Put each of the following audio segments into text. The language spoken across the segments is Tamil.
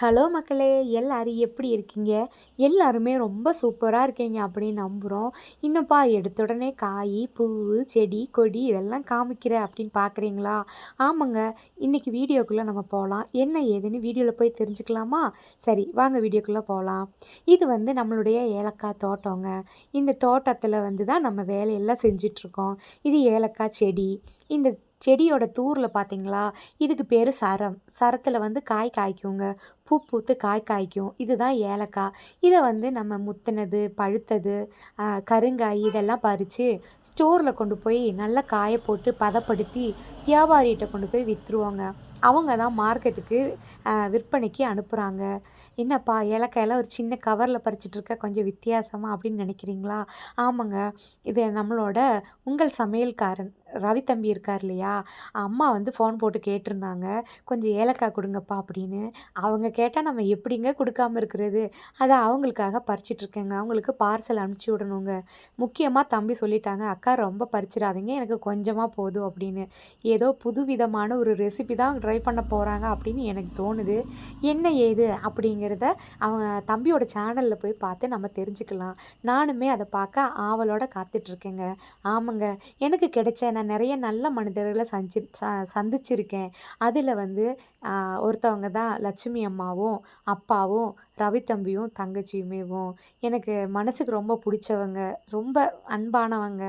ஹலோ மக்களே எல்லோரும் எப்படி இருக்கீங்க? எல்லாருமே ரொம்ப சூப்பராக இருக்கீங்க அப்படின்னு நம்புகிறோம் இன்னும்ப்பா எடுத்த உடனே காய் பூ செடி கொடி இதெல்லாம் காமிக்கிற அப்படின்னு பார்க்குறீங்களா ஆமாங்க இன்றைக்கி வீடியோக்குள்ளே நம்ம போகலாம் என்ன ஏதுன்னு வீடியோவில் போய் தெரிஞ்சுக்கலாமா? சரி வாங்க வீடியோக்குள்ளே போகலாம் இது வந்து நம்மளுடைய ஏலக்காய் தோட்டங்க. இந்த தோட்டத்தில் வந்து தான் நம்ம வேலையெல்லாம் செஞ்சிட்ருக்கோம் இது ஏலக்காய் செடி. இந்த செடியோட தூரில் பார்த்தீங்களா இதுக்கு பேர் சரம். சரத்தில் வந்து காய் காய்க்குங்க. பூ பூத்து காய் காய்க்கும். இதுதான் ஏலக்காய் இதை வந்து நம்ம முத்துனது பழுத்தது கருங்காய் இதெல்லாம் பறித்து ஸ்டோரில் கொண்டு போய் நல்லா காய போட்டு பதப்படுத்தி வியாபாரிகிட்ட கொண்டு போய் விற்றுருவாங்க அவங்க தான் மார்க்கெட்டுக்கு விற்பனைக்கு அனுப்புகிறாங்க என்னப்பா ஏலக்காயெல்லாம் ஒரு சின்ன கவரில் பறிச்சிட்ருக்க கொஞ்சம் வித்தியாசமாக அப்படின்னு நினைக்கிறீங்களா? ஆமாங்க. இது நம்மளோட உங்கள் சமையல்காரன். ரவி தம்பி இருக்கார் இல்லையா? அம்மா வந்து ஃபோன் போட்டு கேட்டிருந்தாங்க. கொஞ்சம் ஏலக்காய் கொடுங்கப்பா அப்படின்னு. அவங்க கேட்டால் நம்ம எப்படிங்க கொடுக்காம இருக்கிறது? அதை அவங்களுக்காக பறிச்சிட்ருக்கேங்க. அவங்களுக்கு பார்சல் அனுப்பிச்சி விடணுங்க. முக்கியமாக தம்பி சொல்லிட்டாங்க அக்கா ரொம்ப பறிச்சிடாதீங்க. எனக்கு கொஞ்சமாக போதும் அப்படின்னு. ஏதோ புது விதமான ஒரு ரெசிபி தான் ட்ரை பண்ண போகிறாங்க அப்படின்னு எனக்கு தோணுது. என்ன ஏது? அப்படிங்கிறத அவங்க தம்பியோட சேனலில் போய் பார்த்து நம்ம தெரிஞ்சுக்கலாம். நானுமே அதை பார்க்க ஆவலோட காத்துட்ருக்கேங்க. ஆமாங்க. எனக்கு கிடைச்ச நான் நிறைய நல்ல மனிதர்களை சஞ்சி ச சந்திச்சிருக்கேன். அதில் வந்து ஒருத்தவங்க தான் லட்சுமி அம்மாவும் அப்பாவும் ரவி தம்பியும் தங்கச்சியுமேவும் எனக்கு மனசுக்கு ரொம்ப பிடிச்சவங்க ரொம்ப அன்பானவங்க.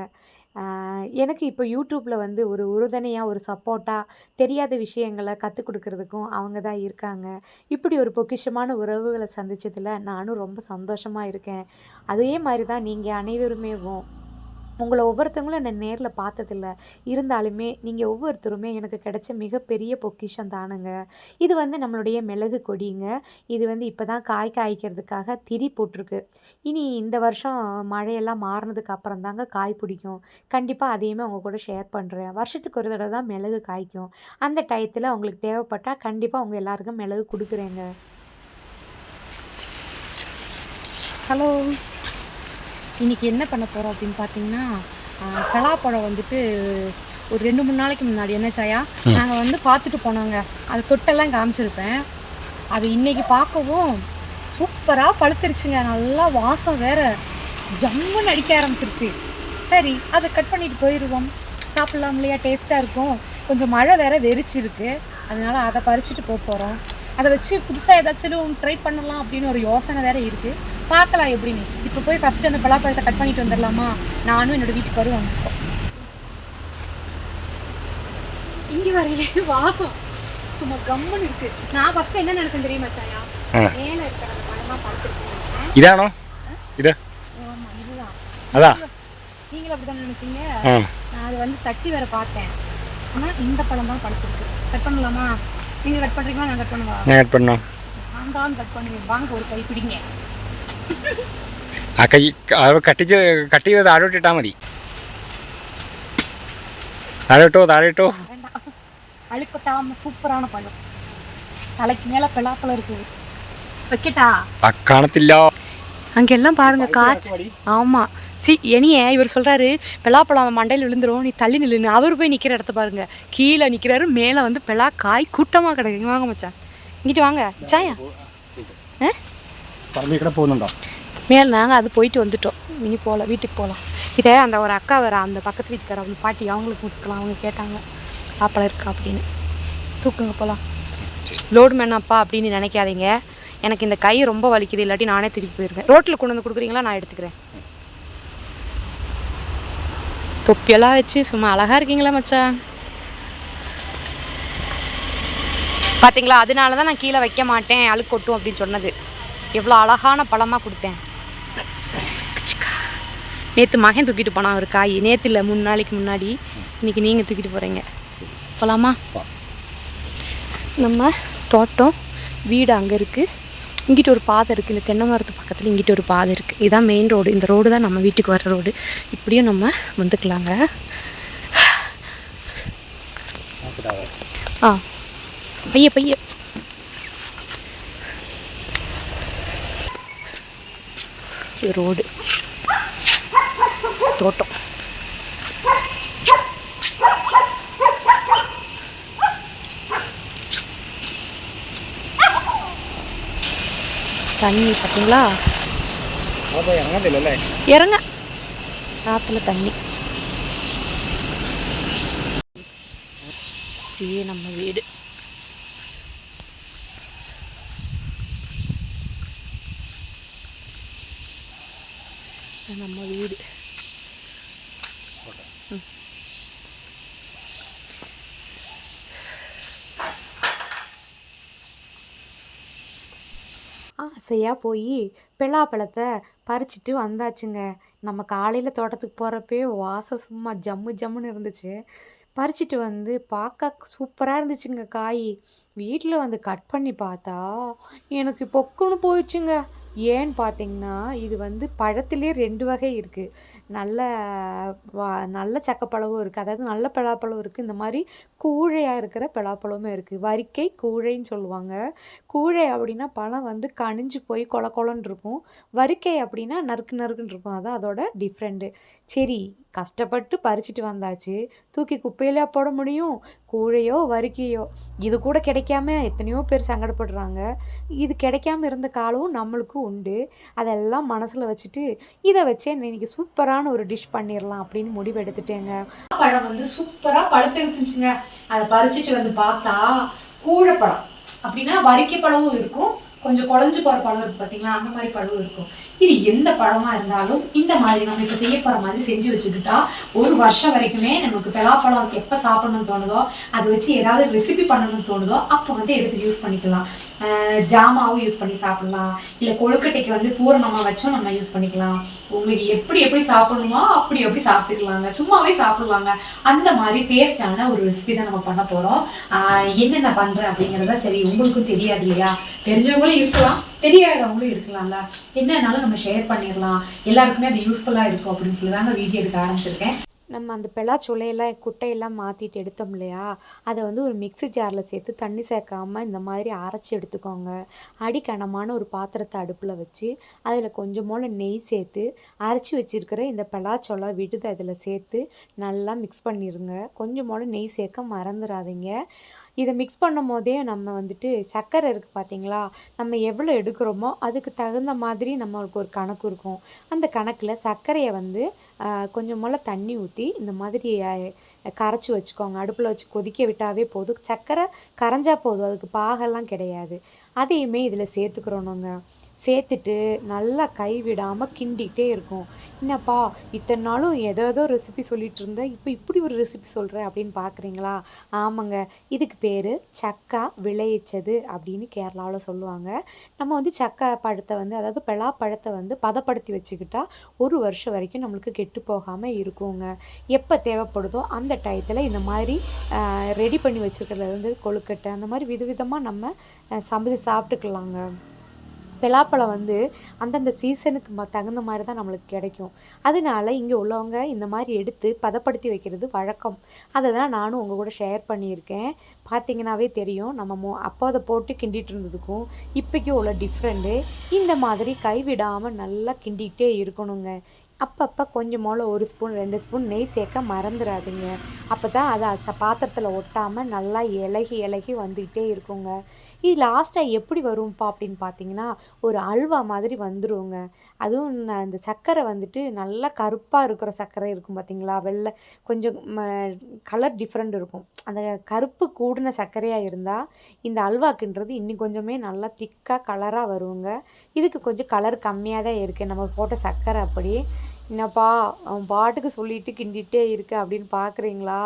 எனக்கு இப்போ யூடியூப்பில் வந்து ஒரு உறுதுணையாக ஒரு சப்போர்ட்டாக தெரியாத விஷயங்களை கற்றுக் கொடுக்குறதுக்கும் அவங்க தான் இருக்காங்க. இப்படி ஒரு பொக்கிஷமான உறவுகளை சந்தித்ததில் நானும் ரொம்ப சந்தோஷமாக இருக்கேன். அதே மாதிரி தான் நீங்கள் அனைவருமேவும் உங்களை ஒவ்வொருத்தவங்களும் நான் நேரில் பார்த்ததில்ல. இருந்தாலுமே நீங்கள் ஒவ்வொருத்தருமே எனக்கு கிடைச்ச மிகப்பெரிய பொக்கிஷம் தானுங்க. இது வந்து நம்மளுடைய மிளகு கொடிங்க. இது வந்து இப்போ தான் காய் காய்க்கிறதுக்காக திரி போட்டிருக்கு. இனி இந்த வருஷம் மழையெல்லாம் மாறினதுக்கு அப்புறம் தாங்க காய் பிடிக்கும். கண்டிப்பாக அதையுமே உங்கள் கூட ஷேர் பண்ணுறேன் வருஷத்துக்கு ஒரு தடவை தான் மிளகு காய்க்கும். அந்த டயத்தில் உங்களுக்கு தேவைப்பட்டால் கண்டிப்பாக உங்கள் எல்லாருக்கும் மிளகு கொடுக்குறேங்க. ஹலோ இன்றைக்கி என்ன பண்ண போகிறோம் அப்படின்னு பார்த்தீங்கன்னா பலாப்பழம் வந்துட்டு ஒரு ரெண்டு மூணு நாளைக்கு முன்னாடி. என்ன சாயா? நாங்கள் வந்து பார்த்துட்டு போனோங்க. அது தொட்டெல்லாம் காமிச்சிருப்பேன். அது இன்னைக்கு பார்க்கவும் சூப்பராக பழுத்துருச்சுங்க. நல்லா வாசம் வேற ஜம்முன்னு அடிக்க ஆரம்பிச்சிருச்சு. சரி அதை கட் பண்ணிட்டு போயிடுவோம் சாப்பிட்லாம் இல்லையா? டேஸ்ட்டாக இருக்கும். கொஞ்சம் மழை வேற வெறிச்சிருக்கு. அதனால அதை பறிச்சுட்டு போக போகிறோம் அதை வச்சு புதுசாக ஏதாச்சும் ட்ரை பண்ணலாம் அப்படின்னு ஒரு யோசனை வேற இருக்குது பார்க்கலாம் எப்படின்னு இப்போ போய் ஃபஸ்ட்டு அந்த பலாப்பழத்தை கட் பண்ணிட்டு வந்துடலாமா? நானும் என்னோடய வீட்டுக்கு வருவோம் வந்திருக்கோம் இங்கே வரையிலே வாசம். சும்மா கம்மன் இருக்கு. நான் ஃபஸ்ட்டு என்ன நினச்சேன் தெரியுமா சாயா? மேலே இருக்கிற அந்த பழமாக படுத்துருக்கு இதானோ? இது. இதுதான். அதான் நீங்களும் அப்படி தான் நினச்சிங்க நான் அது வந்து தட்டி வேற பார்த்தேன். ஆனால் இந்த பழம் தான் படுத்துருக்கு கட் பண்ணலாமா? நீங்கள் கட் பண்ணுறீங்களா நான் கட் பண்ணுவா ഞാൻ കട്ട് பண்ணോ நான் தான் கட் பண்ணுவேன் வாங்க ஒரு கை பிடிங்க ആ കൈ അത് കട്ടിച്ച് കട്ട് ചെയ്ത് താഴോട്ട് ഇട്ടാൽ മതി താഴോട്ടോ താഴോട്ടോ வேண்டாம் அழுக்கட்டாம சூப்பரான பழம் தலைக்கு மேலே பலாப்பழம் இருக்குது வைக்கட்டா ആ കാണത്തില്ല அங்கெல்லாம் பாருங்க காய்ச்சி ஆமாம் சி இனிய இவர் சொல்கிறாரு பெலாப்பழம் மண்டையில் விழுந்துரும் நீ தள்ளி நில்லுன்னு அவர் போய் நிற்கிற இடத்த பாருங்க. கீழே நிற்கிறாரு மேலே வந்து பெலாக்காய் கூட்டமாக கிடக்குங்க வாங்க மச்சான். இங்கிட்டு வாங்க. சாயா? ஆ? மேலே நாங்கள் அது போயிட்டு வந்துட்டோம். இனி போகலாம் வீட்டுக்கு போகலாம் இதே அந்த ஒரு அக்கா வர அந்த பக்கத்து வீட்டுக்கார அவங்க பாட்டி அவங்களுக்கு கொடுக்கலாம் அவங்க கேட்டாங்க. ஆப்பளம் இருக்கா? அப்படின்னு. தூக்குங்க போகலாம் லோடு மேனாப்பா அப்படின்னு நினைக்காதீங்க. எனக்கு இந்த கை ரொம்ப வலிக்குது. இல்லாட்டி நானே திருப்பி போயிருக்கேன் ரோட்டில் கொண்டு வந்து கொடுக்குறீங்களா? நான் எடுத்துக்கிறேன். தொப்பியெல்லாம் வச்சு சும்மா அழகா இருக்கீங்களா மச்சான்? பார்த்தீங்களா அதனால தான் நான் கீழே வைக்க மாட்டேன் அழுக்கு கொட்டும் அப்படின்னு சொன்னது. எவ்வளோ அழகான பழமாக கொடுத்தேன். நேற்று மகன் தூக்கிட்டு போனான் ஒரு காய். நேற்று இல்லை மூணு நாளைக்கு முன்னாடி. இன்னைக்கு நீங்கள் தூக்கிட்டு போகிறீங்க போகலாமா நம்ம தோட்டம் வீடு அங்கே இருக்குது இங்கிட்ட ஒரு பாதை இருக்குது இந்த தென்னை மரத்து பக்கத்தில் இங்கிட்ட ஒரு பாதை இருக்குது இதுதான் மெயின் ரோடு இந்த ரோடு தான் நம்ம வீட்டுக்கு வர ரோடு இப்படியும் நம்ம வந்துக்கலாங்க. ஆ. பைய பைய. ரோடு தோட்டம். தண்ணி பார்த்தீங்களா இறங்க ஆற்றுல தண்ணி. அப்படியே நம்ம வீடு. நம்ம வீடு. ம் ஆசையாக போய் பலாப்பழத்தை பறிச்சிட்டு வந்தாச்சுங்க. நம்ம காலையில் தோட்டத்துக்கு போகிறப்பே வாசம் சும்மா ஜம்மு ஜம்முன்னு இருந்துச்சு. பறிச்சிட்டு வந்து பார்க்க சூப்பராக இருந்துச்சுங்க காய். வீட்டில் வந்து கட் பண்ணி பார்த்தா எனக்கு பொக்குன்னு போயிடுச்சுங்க. ஏன்னு பார்த்தீங்கன்னா இது வந்து பழத்திலே ரெண்டு வகை இருக்குது நல்ல வா நல்ல சக்கப்பழமும் இருக்குது அதாவது நல்ல பலாப்பழம் இருக்குது இந்த மாதிரி கூழையாக இருக்கிற பலாப்பழமும் இருக்குது வரிக்கை கூழைன்னு சொல்லுவாங்க. கூழை அப்படின்னா பழம் வந்து கனிஞ்சு போய் கொல கொலன்னு இருக்கும். வரிக்கை அப்படின்னா நறுக்கு நறுக்குன்னு இருக்கும். அதான் அதோட டிஃப்ரெண்ட்டு சரி கஷ்டப்பட்டு பறிச்சிட்டு வந்தாச்சு. தூக்கி குப்பையில போட முடியும். கூழையோ வரிக்கையோ இது கூட கிடைக்காம எத்தனையோ பேர் சங்கடப்படுறாங்க. இது கிடைக்காம இருந்த காலம் நம்மளுக்கும் உண்டு. அதெல்லாம் மனசில் வச்சுட்டு இதை வச்சே இன்னைக்கு சூப்பரான ஒரு டிஷ் பண்ணிடலாம் அப்படின்னு முடிவு எடுத்துட்டேங்க. பழம் வந்து சூப்பராக பழுத்து இருந்துச்சுங்க. அதை பறிச்சுட்டு வந்து பார்த்தா கூழப்பழம். அப்படின்னா வரிக்க பழமும் இருக்கும். கொஞ்சம் குழஞ்சு போகிற பழம் இருக்கு பார்த்தீங்களா அந்த மாதிரி பழம் இருக்கும். இது எந்த பழமா இருந்தாலும் இந்த மாதிரி நம்ம இப்போ செய்ய போகிற மாதிரி செஞ்சு வச்சுக்கிட்டா ஒரு வருஷம் வரைக்குமே நமக்கு பலாப்பழம் எப்போ சாப்பிடணும்னு தோணுதோ அதை வச்சு ஏதாவது ரெசிபி பண்ணணும்னு தோணுதோ அப்போ வந்து எடுத்து யூஸ் பண்ணிக்கலாம். ஜாமாவும் யூஸ் பண்ணி சாப்பிடலாம். இல்லை கொழுக்கட்டைக்கு வந்து பூரணமாக வச்சும் நம்ம யூஸ் பண்ணிக்கலாம். உங்களுக்கு எப்படி எப்படி சாப்பிடணுமோ அப்படி எப்படி சாப்பிட்டுக்கலாங்க. சும்மாவே சாப்பிடலாங்க அந்த மாதிரி டேஸ்டான ஒரு ரெசிபி தான் நம்ம பண்ண போகிறோம் என்னென்ன பண்ணுறேன் அப்படிங்கிறத சரி உங்களுக்கும் தெரியாது இல்லையா? தெரிஞ்சவங்களும் இருக்கலாம் தெரியாதவங்களும் இருக்கலாம்ல. என்னன்னாலும் நம்ம ஷேர் பண்ணிடலாம். எல்லாருக்குமே அது யூஸ்ஃபுல்லாக இருக்கும் அப்படின்னு சொல்லி தாங்க வீடியோ எடுக்க ஆரம்பிச்சிருக்கேன். நம்ம அந்த பெலாச்சொலையெல்லாம் குட்டையெல்லாம் மாற்றிட்டு எடுத்தோம் இல்லையா? அதை வந்து ஒரு மிக்ஸி ஜாரில் சேர்த்து தண்ணி சேர்க்காம இந்த மாதிரி அரைச்சி எடுத்துக்கோங்க. அடிக்கனமான ஒரு பாத்திரத்தை அடுப்பில் வச்சு அதில் கொஞ்சம் நெய் சேர்த்து அரைச்சி வச்சிருக்கிற இந்த பெலாச்சொலை விடுது அதில் சேர்த்து நல்லா மிக்ஸ் பண்ணிடுங்க கொஞ்சம் நெய் சேர்க்க மறந்துடாதீங்க இதை மிக்ஸ் பண்ணும் போதே நம்ம வந்துட்டு சர்க்கரை இருக்குது பார்த்தீங்களா நம்ம எவ்வளோ எடுக்கிறோமோ அதுக்கு தகுந்த மாதிரி நம்மளுக்கு ஒரு கணக்கு இருக்கும். அந்த கணக்கில் சர்க்கரையை வந்து ஆஹ், கொஞ்சம் போல் தண்ணி ஊற்றி இந்த மாதிரி கரைச்சி வச்சுக்கோங்க. அடுப்பில் வச்சு கொதிக்க விட்டாவே போதும். சர்க்கரை கரைஞ்சா போதும். அதுக்கு பாகெல்லாம் கிடையாது. அதையுமே இதில் சேர்த்துக்கிறோனுங்க சேர்த்துட்டு நல்லா கைவிடாமல் கிண்டிகிட்டே இருக்கும். என்னப்பா இத்தனை நாளும் ஏதோ ஏதோ ரெசிபி சொல்லிட்டு இருந்தேன் இப்போ இப்படி ஒரு ரெசிபி சொல்கிறேன் அப்படின்னு பார்க்குறீங்களா ஆமாங்க. இதுக்கு பேர் சக்கா விளைவிச்சது அப்படின்னு கேரளாவில் சொல்லுவாங்க. நம்ம வந்து சக்கா பழத்தை வந்து அதாவது பலாப்பழத்தை வந்து பதப்படுத்தி வச்சுக்கிட்டா ஒரு வருஷம் வரைக்கும் நம்மளுக்கு கெட்டு போகாமல் இருக்குங்க. எப்போ தேவைப்படுதோ அந்த டயத்தில் இந்த மாதிரி ரெடி பண்ணி வச்சுருக்கிறது வந்து கொழுக்கட்டை அந்த மாதிரி விதவிதமாக நம்ம சமைச்சு சாப்பிட்டுக்கலாங்க. பலாப்பழம் வந்து அந்தந்த சீசனுக்கு ம தகுந்த மாதிரி தான் நம்மளுக்கு கிடைக்கும். அதனால இங்கே உள்ளவங்க இந்த மாதிரி எடுத்து பதப்படுத்தி வைக்கிறது வழக்கம். அதை தான் நானும் உங்கள் கூட ஷேர் பண்ணியிருக்கேன். பார்த்தீங்கன்னாவே தெரியும் நம்ம மோ அப்போ அதை போட்டு கிண்டிட்டு இருந்ததுக்கும் இப்போக்கும் உள்ள டிஃப்ரெண்ட்டு இந்த மாதிரி கைவிடாமல் நல்லா கிண்டிக்கிட்டே இருக்கணுங்க. அப்பப்போ கொஞ்சம் ஒரு ஸ்பூன் ரெண்டு ஸ்பூன் நெய் சேர்க்க மறந்துடாதீங்க அப்போ தான் அதை ச பாத்திரத்தில் ஒட்டாமல் நல்லா இலகி இலகி வந்துக்கிட்டே இருக்குங்க. இது லாஸ்ட்டாக எப்படி வரும்ப்பா அப்படின்னு பார்த்தீங்கன்னா ஒரு அல்வா மாதிரி வந்துருங்க. அதுவும் நான் இந்த சர்க்கரை வந்துட்டு நல்லா கருப்பாக இருக்கிற சர்க்கரை இருக்கும் பார்த்தீங்களா வெள்ளை கொஞ்சம் கலர் டிஃப்ரெண்ட் இருக்கும். அந்த கருப்பு கூடின சர்க்கரையாக இருந்தால் இந்த அல்வாக்குன்றது இன்னும் கொஞ்சமே நல்லா திக்காக கலராக வருங்க. இதுக்கு கொஞ்சம் கலர் கம்மியாக தான் இருக்குது நம்ம போட்ட சர்க்கரை அப்படி என்னப்பா பாட்டுக்கு சொல்லிட்டு கிண்டிகிட்டே இருக்கு அப்படின்னு பார்க்குறீங்களா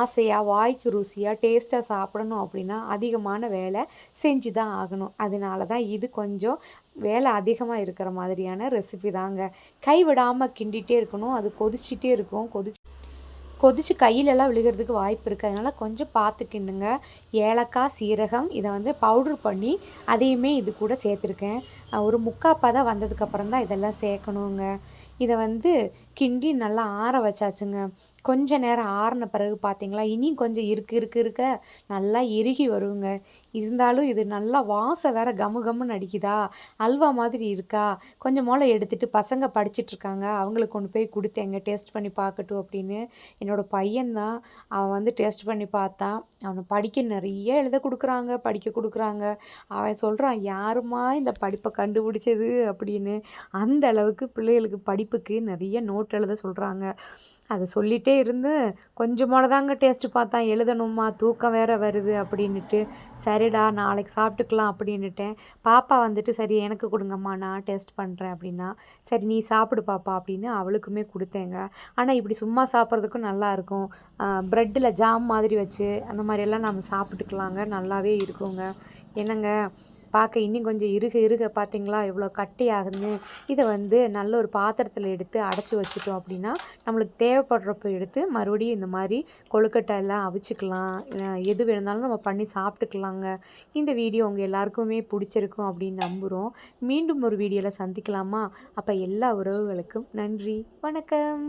ஆசையாக வாய்க்கு ருசியாக டேஸ்ட்டாக சாப்பிடணும் அப்படின்னா அதிகமான வேலை செஞ்சு தான் ஆகணும். அதனால தான் இது கொஞ்சம் வேலை அதிகமாக இருக்கிற மாதிரியான ரெசிபி தாங்க. கைவிடாமல் கிண்டிகிட்டே இருக்கணும். அது கொதிச்சிட்டே இருக்கும். கொதிச்சு கொதிச்சு கையிலெல்லாம் விழுகிறதுக்கு வாய்ப்பு இருக்குது அதனால் கொஞ்சம் பார்த்துக்கிண்டுங்க ஏலக்காய் சீரகம் இதை வந்து பவுட்ரு பண்ணி அதையுமே இது கூட சேர்த்துருக்கேன். ஒரு முக்கால் பதம் வந்ததுக்கப்புறம் தான் இதெல்லாம் சேர்க்கணுங்க. இதை வந்து கிண்டி நல்லா ஆற வச்சாச்சுங்க. கொஞ்ச நேரம் ஆறின பிறகு பார்த்தீங்களா இனியும் கொஞ்சம் இருக்கு இருக்கு இருக்க நல்லா இறுகி வருங்க. இருந்தாலும் இது நல்லா வாசம் வேற கமு கம்முன்னு அடிக்குதா? அல்வா மாதிரி இருக்கா? கொஞ்சம் மோளை எடுத்துட்டு பசங்க படிச்சிட்ருக்காங்க அவங்களுக்கு கொண்டு போய் கொடுத்தேங்க டேஸ்ட் பண்ணி பார்க்கட்டும் அப்படின்னு என்னோடய பையன்தான் அவன் வந்து டேஸ்ட் பண்ணி பார்த்தான் அவனை படிக்க நிறைய எழுத கொடுக்குறாங்க படிக்க கொடுக்குறாங்க. அவன் சொல்கிறான் யாருமா இந்த படிப்பை கண்டுபிடிச்சது? அப்படின்னு. அந்த அளவுக்கு பிள்ளைகளுக்கு படிப்புக்கு நிறைய நோட் எழுத சொல்கிறாங்க அதை சொல்லிகிட்டே இருந்து கொஞ்சமோட தாங்க டேஸ்ட்டு பார்த்தா எழுதணுமா? தூக்கம் வேற வருது அப்படின்னுட்டு சரிடா நாளைக்கு சாப்பிட்டுக்கலாம் அப்படின்னுட்டேன். பாப்பா வந்துட்டு சரி எனக்கு கொடுங்கம்மா நான் டேஸ்ட் பண்ணுறேன் அப்படின்னா சரி நீ சாப்பிடு பாப்பா அப்படின்னு அவளுக்குமே கொடுத்தேங்க. ஆனால் இப்படி சும்மா சாப்பிட்றதுக்கும் நல்லாயிருக்கும் ப்ரெட்டில் ஜாம் மாதிரி வச்சு அந்த மாதிரியெல்லாம் நம்ம சாப்பிட்டுக்கலாங்க. நல்லாவே இருக்குங்க. என்னங்க? பார்க்க இன்னும் கொஞ்சம் இருக இருக பார்த்தீங்களா? எவ்வளோ கட்டி ஆகுதுன்னு இதை வந்து நல்ல ஒரு பாத்திரத்தில் எடுத்து அடைச்சி வச்சுட்டோம் அப்படின்னா நம்மளுக்கு தேவைப்படுறப்ப எடுத்து மறுபடியும் இந்த மாதிரி கொழுக்கட்டை எல்லாம் அவிச்சுக்கலாம். எது வேணுனாலும் நம்ம பண்ணி சாப்பிட்டுக்கலாங்க. இந்த வீடியோ உங்கள் எல்லாருக்குமே பிடிச்சிருக்கும் அப்படின்னு நம்புகிறோம் மீண்டும் ஒரு வீடியோவில் சந்திக்கலாமா? அப்போ எல்லா உறவுகளுக்கும் நன்றி. வணக்கம்.